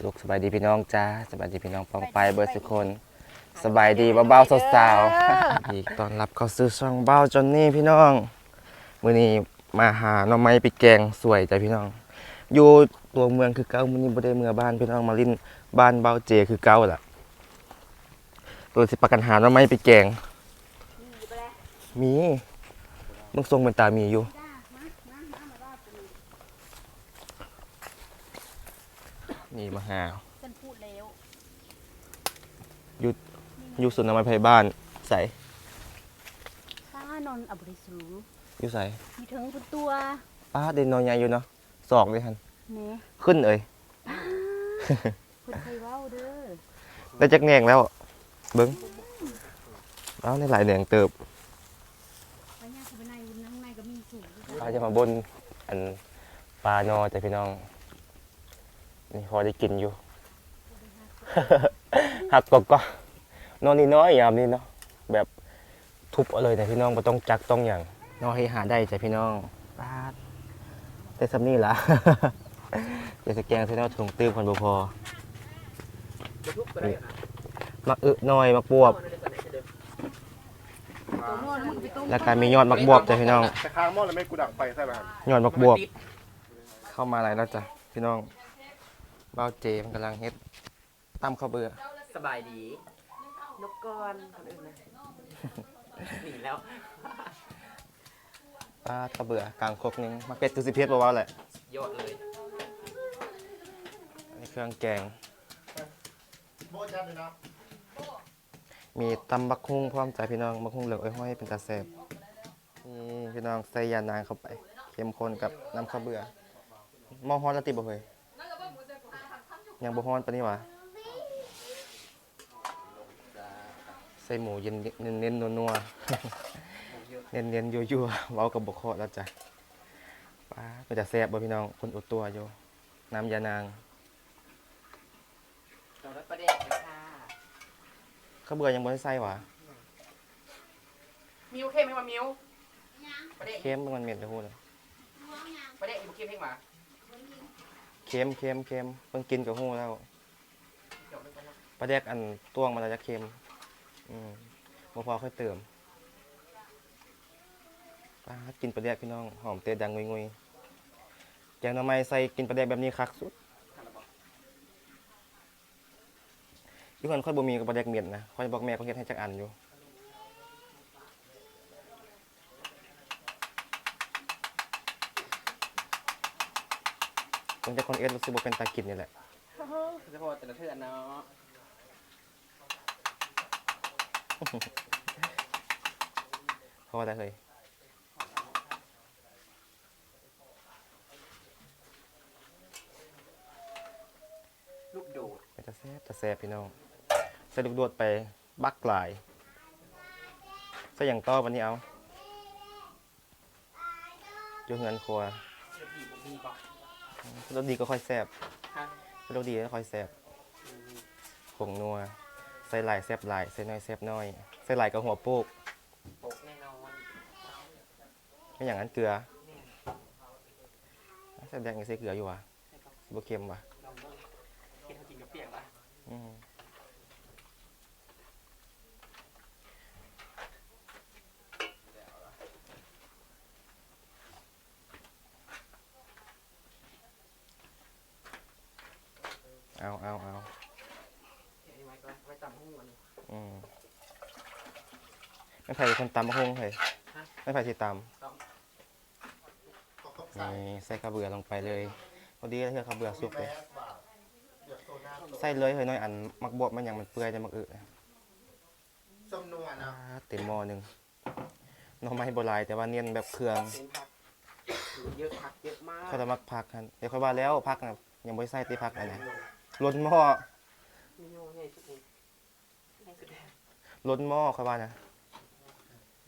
สุขสบายดีพี่น้องจ้าสบายดีพี่น้องปองไปเบิร์ดทุกคนสบายดีเบาๆสาวๆอีกตอนรับเข้าซื้อช่องเบ้าจอนนี่พี่น้องมื้อนี้มาหาหน่อไม้ไปแกงสวยจ้ะพี่น้อง อยู่ตัวเมืองคือเก่ามื้อนี้บ่ได้เมืองบ้านพี่น้องมาลิ้นบ้านเบ้าเจคือเก่าล่ะตัวสิประกันหาหน่อไม้ไปแกงมีมึงทรงเป็นตามีอยู่ นี่มาหา ฉันพูดแล้วอยู่สุนทรไม้ไผบ้านใส่ข้านอนอับริสูอยู่ใส่มีถึงคุณตัวป้าเด่นนอนใหญ่อยู่เนาะศอกเลยฮันเน่ขึ้นเอ้ยคุณเคยเว้าเด้อได้จักแหนงแล้ว เบิ้งเอาในหลายแหนงเติบไปย่างเข้าไปในวุ้นข้างในก็มีสูงด้วยป้ากันจะมาบนอันปลานอจ้ะพี่น้อง นี่พอได้กินอยู่ หักกก็นอนนี่น้อยยามนี้เนาะแบบทุบเอาเลยแต่พี่น้องไม่ต้องจักต้องอย่างนอให้หาได้จ้ะพี่น้องป้าดได้ซ้ำนี่ละเดี๋ยวจะแกงพี่น้องถุงตื้มคนบ่พอมักอึน้อยมักบวบตัวโน่นมันก็ไปต้มแล้วก็มียอดมักบวบจ้ะพี่น้อง แต่ค้างหม้อแล้วไม่กูดังไฟใส่ไหมครับยอดมักบวบ เข้ามาอะไรแล้วจ้ะพี่น้อง บ้าวเจมันกำลังเฮ็ดตำข้าวเบื่อสบายดี นกกรคนอื่นนะหนีแล้ว ปลาข้าวเบื่อกลางครกหนึงมาเป็ดคือสิเพชรบ่าวๆแหละยอดเลย อันนี้เครื่องแกงโบจัดเลยนะมีตำบักฮุ่งพร้อมจ้ะพี่น้องบักฮุ่งเหลืองอ้อยห้อยเป็นตาแซ่บนี่พี่น้องใส่ยานางเข้าไป เข้มข้นกับน้ำข้าวเบื่อหม้อฮ้อนแล้วติบ่เฮ้ย ยังบ่ฮ้อนปานนี้หวะใส่หมูเย็นเน้นๆนัวๆเน้นเน้นๆยั่วๆเว้ากับบกเคาะแล้วจ้ะป้ามันจะแซ่บบ่พี่น้องคนอุดตัวอยู่น้ำยานางเราได้ประเด็นกันค่ะข้าวเบื่อยังบ่ได้ใส่หวะมิวเข้มให้มามิวประเด็นเค็มมันเม็ดเดี๋ยวพูดเลยประเด็นอยู่เข้มให้มา เค็มเค็มเค็มเพิ่งกินกับหูแล้วปลาแดกอันตวงมันจะเค็ม อืมบ่พอค่อยเติมป้ากินปลาแดกพี่น้อง หอมเตะดังงุยๆแกงหน่อไม้ใส่กินปลาแดกแบบนี้คักสุดยู่คนค่อยบ่มีกับปลาแดกเม็ดนะค่อยบอกแม่เขาเฮ็ดให้จักอันอยู่ ผมจะคนเอ็ดรู้สึกว่าเป็นตากินนี่แหละเฉพาะแต่ละเทือนเนาะเพราว่าได้เลยลูกโดดจะแซ่บจะแซ่บพี่น้องใส่ลูกโดดไปบักหลายใส่อย่างต่อวันนี้เอาอยู่เงินครัว รสดีก็ค่อยแซ่บฮะรสดีก็ค่อยแซ่บผงนัว ใส่หลายแซ่บหลายใส่น้อยแซ่บน้อย ใส่หลายก็หัวโปกโปกแน่นอนไม่อย่างนั้นเกลือใส่แดงยังใส่เกลืออยู่วะใช่ปะสิบ่เค็มวะลองเบิ่งเห็นเขากินกับเปียกปะอืม เอาเอาอืมไม่ไผ่คนตำมะฮุ่งเฮ้ยไม่ไผ่ที่ตำนี่ใส่ข้าวเบื่อลงไปเลยพอดีเลยข้าวเบื่อสุกเลยใส่เลยเฮ้ยน้อยอันมักบวบมันย่างมันเปื่อยจะมักอึนะส้มนัวนะอ่าเต็มหม้อหนึ่งน้องไม้โบราณแต่ว่าเนียนแบบเครื่องเยอะผักเยอะมากเขาจะมักพักกันเดี๋ยวค่อยว่าแล้วพักนะยังไม่ใส่ตีพักอันไหน ล้นหม้อมีโยใหญ่สุดเองใหญ่สุดแล้วล้นหม้อค่อยว่านะ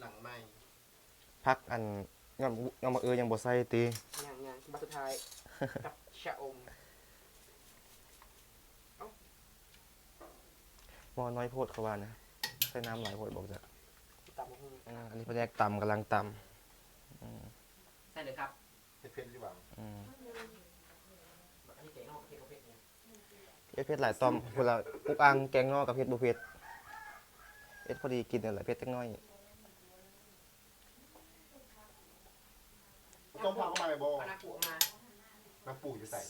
หลังไม่พักอันยอมยอมมาเออยังบ่ใส่ตีอย่างอย่างบัตรสุดท้าย กับชะอมหม้อน้อยโพดเขาว่านะใส่น้ำหลายโพดบอกจะตำหูอ่าอันนี้พอแยกตำกำลังตใช่เลยครับเผ็ดๆหรือเปล่าำอืม อันนี้ เก๋นอกเก๋โอเคเนี่ยเผ็ดเผ็ดหลายตอมคนละอุกอังแกงนอกกับเผ็ดบ่เผ็ดเผ็ดพอดีกินนั่นแหละเผ็ดจักหน้อยต้มผักเข้ามาเลยโบเอาหน้าปูมาน้ำปูอยู่ใส่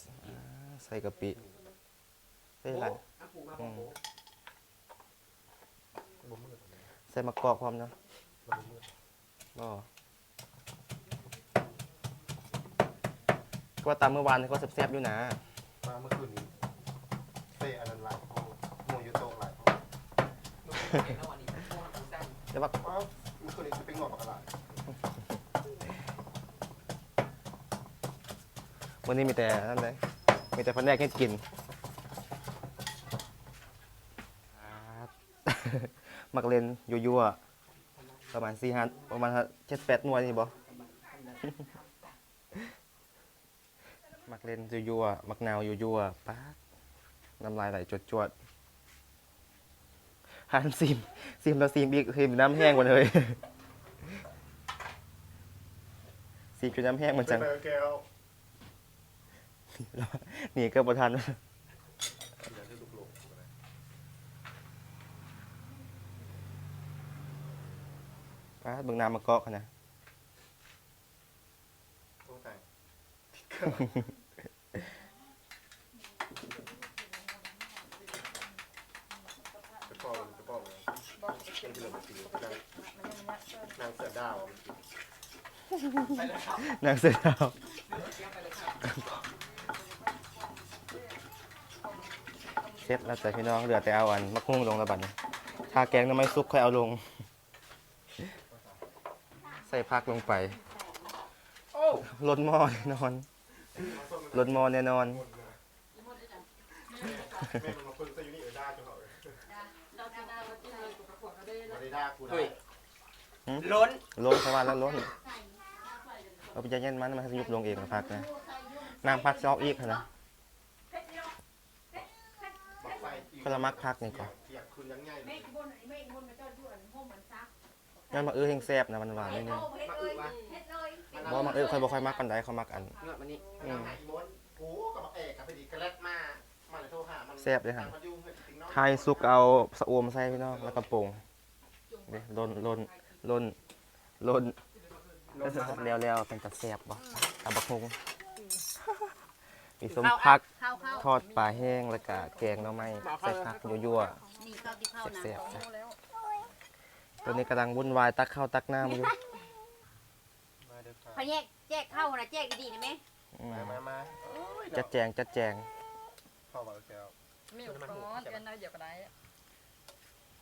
ใส่กะปิใส่หลายหน้าปูมาบอกโบบ่มืดใส่มะกอกพร้อมเนาะบ่มืดก็ก็ว่าตามเมื่อวานนี่ก็แซ่บๆอยู่นะมาเมื่อคืนนี้เตะอันนั้นหลายโอ้โมยูโตะหลายโอ้ หนู เห็นแล้ววันนี้พวกน้ำปูแซ่บว่าอ้าวเมื่อคืนนี้จะเป็นงอกปากกาลาดวันนี้มีแต่นั่นเลยมีแต่พันแรกให้กินมักเล่นยั่วๆประมาณสี่ห้าประมาณเจ็ดแปดหน่วยนี่บ่มักเล่นยั่วๆมักนาวยั่วๆป๊าดน้ำลายไหลจวดๆ หันซิมซิมแล้วซิมอีกซิมน้ำแห้งหมดเลยซิมจนน้ำแห้งมันจังไปแก้วหนีเก็บ่ทันเดี๋ยวจะลุกลงป้าดเบิ่งน้ำมะกอกเขานะ โอ้ตายจะปอกมันจะปอกเลยเป็นกิโลเมตรนางนางเสือดาวนางเสือดาวเตรียมไปเลยครับเสร็จแล้วแต่พี่น้องเหลือแต่เอาอันมะคุ้งลงแล้วบัดนี้ถ้าแกงน้ำไม่ซุปค่อยเอาลง ใส่ผักลงไปลดหม้อแน่นอนลดหม้อแน่นอน แม่มันมาเพิ่งซะอยู่นี่เออได้จังเหรอ ล้นล้นสวรรค์แล้วล้นเอาไปยันยันมันมาให้ยุบลงเองผักนะน้ำผักซอกอีกนะบักไฟคนละมักผักนี่ก่อนเทียบคืนยังไงเมฆบนเมฆบนมาจอดอยู่อันห้องเหมือนซักงั้นมาเอื้อแห้งแซ่บนะมันหวานนิดนึงมาอึวะเฮ็ดเลยบ่มาเอื้อค่อยบ่ค่อยมักปานใดเขามักอันเงือกมันนี่อืมอีมนกูกับบักเอกกับพอดีกระแลดมามาเลยโทรหามันแซ่บเลยฮะ ทางพยุงเฮ้ยจริงๆเนาะไทยสุกเอาสะอวมใส่พี่น้องแล้วก็ปรุงเด้ล้นล้นล้นล้นลงมาเร็วเร็วๆเป็นตะแซ่บบ่ตะบักฮุงมีส้มผักเข้าเข้าทอดปลาแห้งแล้วก็แกงหน่อไม้ใส่ผักยั่วนี่เข้าที่เข้านะแซ่บๆนะๆตัวนี้กำลังวุ่นวายตักข้าวตักน้ำอยู่มาเด้อค่ะพะแยกแจกเข้านะแจกดีๆนะแม่อืมมามามาโอ้ยจัดแจงจัดแจงเข้ามาแก้ว มิวก้อนกันได้เดี๋ยวก็ได้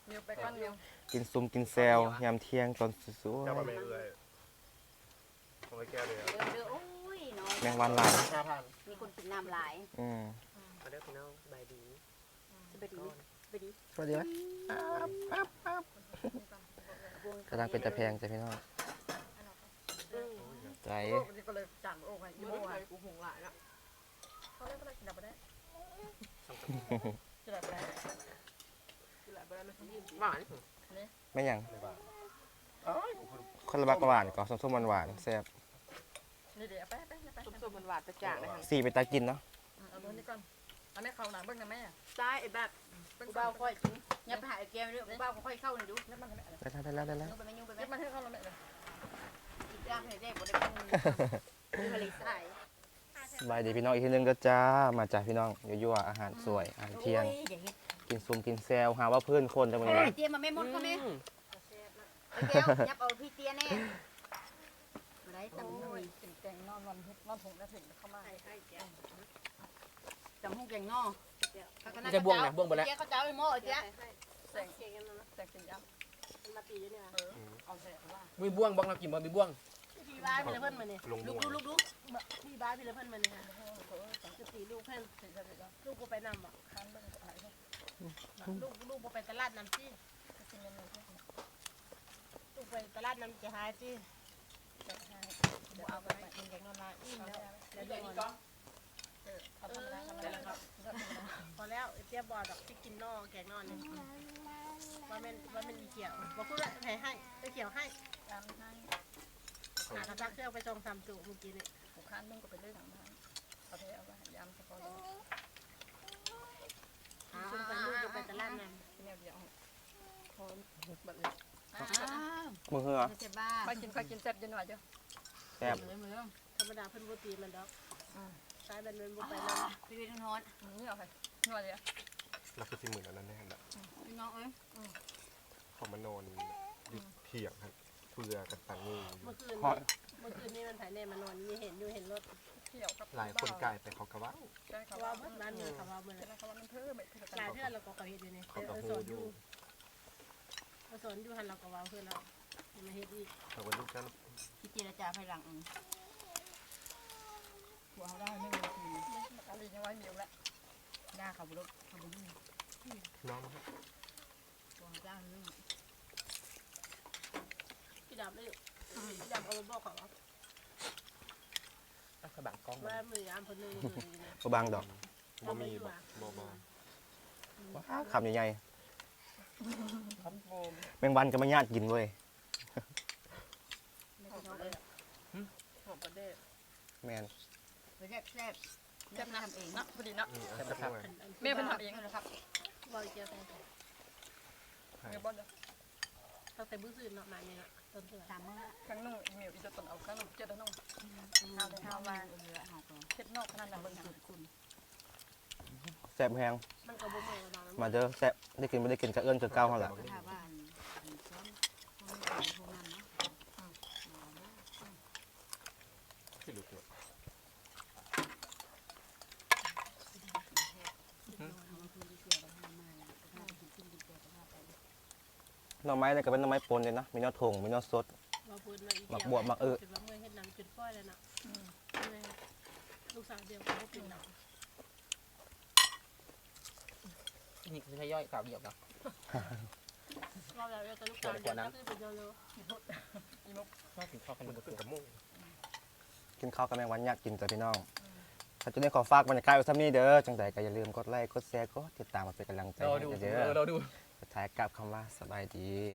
มิวไปก้อนมิวกินซุมกินแซวยามเที่ยงตอนสวยแก้วมาไม่เอื่อยเอาไว้แก้วเลยเด้อเด้อโอ้ยน้องๆแมงวันหลายห้าพันมีคนกินน้ำหลายอืมมาเด้อพี่น้องสบายดีสบายดีสบายดีสวัสดีไหมกำลังเป็นตะแพงจ้ะพี่น้องใจโอ้ยก็เลยจังโอ้ยยี่โม่กูหงหลายแล้วเขาเรียกว่ากินดับไปได้กินดับ หวานไม่ยังคนละมักหวานก่อนส้มๆหวานๆแซ่บนี่เดี๋ยวไปไปไปส้มๆมันหวานจะจางเลยค่ะสี่ไปตากินเนาะเอาตัวนี้ก่อนเอาแม่เขาหนังเบิ้งนะแม่ซ้ายไอ้แบบเบิ้งเบาค่อยกินอย่าไปหาไอ้แก้วเด้อกูเบาค่อยเข้าหน่อยดูเล็บมันได้แล้วได้แล้วได้แล้วยุ่งไปไม่ยุ่งไปไม่มันให้เขาเราแม่เลยอีกอย่างให้ได้บ่ได้กินดูผลิตใส่ สบายดีพี่น้องอีกทีหนึงก็จ้ามาจากพี่น้องยั่วๆอาหารสวยอาหารเที่ยงโอ้อย่าเฮ็ดกินซุมกินแซวหาว่าเพื่อนคนจะมาไอ้เตี้ยมาไม่หมดก็แม่ไอ้แก้วยับเอาพี่เตี้ยแน่บ่ได้ตำโอ้หูยติ่งแกงนอนวันนอนผงแล้วถึงเข้ามาตำหูแกงนอจะบ่วงนะบ่วงไปแล้วเตี้ยเขาเจ้าไอ้หม้อไอ้เตี้ยแสงแสงกินยำมาปีเนี่ยเออเอาแสงว่ามีบ่วงบ้องเรากินบ่มีบ่วง พี่บ้านพี่ละเพิ่นมาเนี่ยลงลูม่กวดูงลูกดูพี่บ้านพี่ละเพิ่นมาเนี่ยค่ะจะตีลูกเพิ่นถึงจะถึงแล้วลูกก็ไปนำอะค้างเบิ้งก็หายลูกลูกก็ไปตลาดน้ำจี้ลูกไปตลาดน้ำจะหายจี้บ่เอาไปกินแกงนอนลาอิ่มแล้วแล้วเดี๋ยวก่อนเออทำธรรมดาธรรมดาครับพอแล้วไอ้เตี้ยบอดอกที่กินนอแกงนอนเนี่ยว่าแม่นว่าแม่นเขียวบอกพูดว่าให้ให้ไปเขียวให้ยำให้หากระซักเครื่องไปจองทำจุเมื่อกี้นี่ผูกค้านนุ่งก็ไปเรื่อยหลังบ้านเอาไปเอาไปยำสะพอเลยเดียวพอบัดนี้อ้าวมึงเหรอเจ็บบ้าไปกินข้าวกินแซ่บจะหน่อยเจ้าแซ่บมือมือธรรมดาเพิ่นบ่ตีมันดอกสายมันมันบ่ไปไปนำแล้วพี่วิทย์นอนนี่เอาไปหน่อยเดียวเราคือสี่หมื่นอันนั้นแน่นละพี่น้องเอ้ยเขามานอนอยู่เถียงครับ เพื่อกันตังงูอยู่เมื่อคืนฮอดเมื่อคืนนี้มันไผแน่มานอนมีเห็นอยู่เห็นรถเที่ยวกับหลายคนไก่แต่เขากระว่าใช่เขาเขาว่าว่าบ้านเมืองเขาว่าเมืองใช่เขาว่ามันเพิ่มไปเพิ่มหลายเทื่อเราก็เขาเฮ็ดอยู่นี่เขาแต่กระเออโหสอนออยู่ยู่เออสอนอยู่หันเราก็เว้าเพิ่นแล้วมาเฮ็ดอีกเขาก็ลูกกันพี่เจรจาภายหลังอืมหัวเขาได้ไม่มีทีอะไรยังไว้เหนียวแล้วหน้าเขาบุรุษเขาบุรุษน้องครับหัวเขาได้ไม่มีพี่ ดำเลยพี่ดำเอามาบอกเขาว่าสบังกล้องว่ามือยามเพิ่นนึงมือนี่นะบ่บางดอกบ่มีบ่บ่บ่ว้าวคำใหญ่คอมโบมๆแมงวันก็ไม่ญาติกินเว้ยไม่ต้องเลยหอมประเดะแมนแซ่บแซ่บแซ่บนะทำเองเนาะพอดีเนาะนี่อันสักหน่อยอันอันแม่เป็นทำเองนะครับบอกเกี่ยวกับเดี๋ยวบอลเด้อตั้งแต่มื้อซื่นเนาะมาเนี่ยเนาะต้นเทื่อ สามมื้อครั้งนึงอีเมลอีจะต้นเอาครั้งนึงเจ็ดน้องข้าวข้าววางเหลือหาก่อนเจ็ดนอกขนาดนั้นเบิ่เบิ่งงสุดคุณแซ่บแฮงมันก็บ่เมื่อยแล้วมาเด้อแซ่บได้กินไม่ได้กินกระเอื้อนกระเก้าเท่าไหร่ถ้าว่าอันอันซ้อนพวกนี้พวกนั้นเนาะ ที่ลูกเนี่ย หน่อไม้เนี่ยก็เป็นหน่อไม้ปนเลยนะ มีหน่อถงมีหน่อสดว่าเพิ่นว่าอีหมักบวบหมักเออเป็นว่าเมื่อยเฮ็ดหนังจุดก้อยแล้วเนาะแม่ลูกสาวเดียวก็บ่เป็นหนังนี่คือทย่อยข่าวเดียวกันเราแล้วแต่ลูกสาวเดียวก็คือเป็นเดียวเลยน่าถึงข้าวขนมันมก็ขึ้นกับมุ่งกินข้าวกับแมงวันญาติกินจ้ะพี่น้องถ้าจะได้ขอฝากบรรยากาศไว้ซ้ำนี้เด้อ จังใดก็อย่าลืมกดไลค์ กดแชร์ กดติดตามมาเป็นกำลังใจเราให้ดูเด้อ เราดูสุด ท้ายกลับคำว่าสบายดี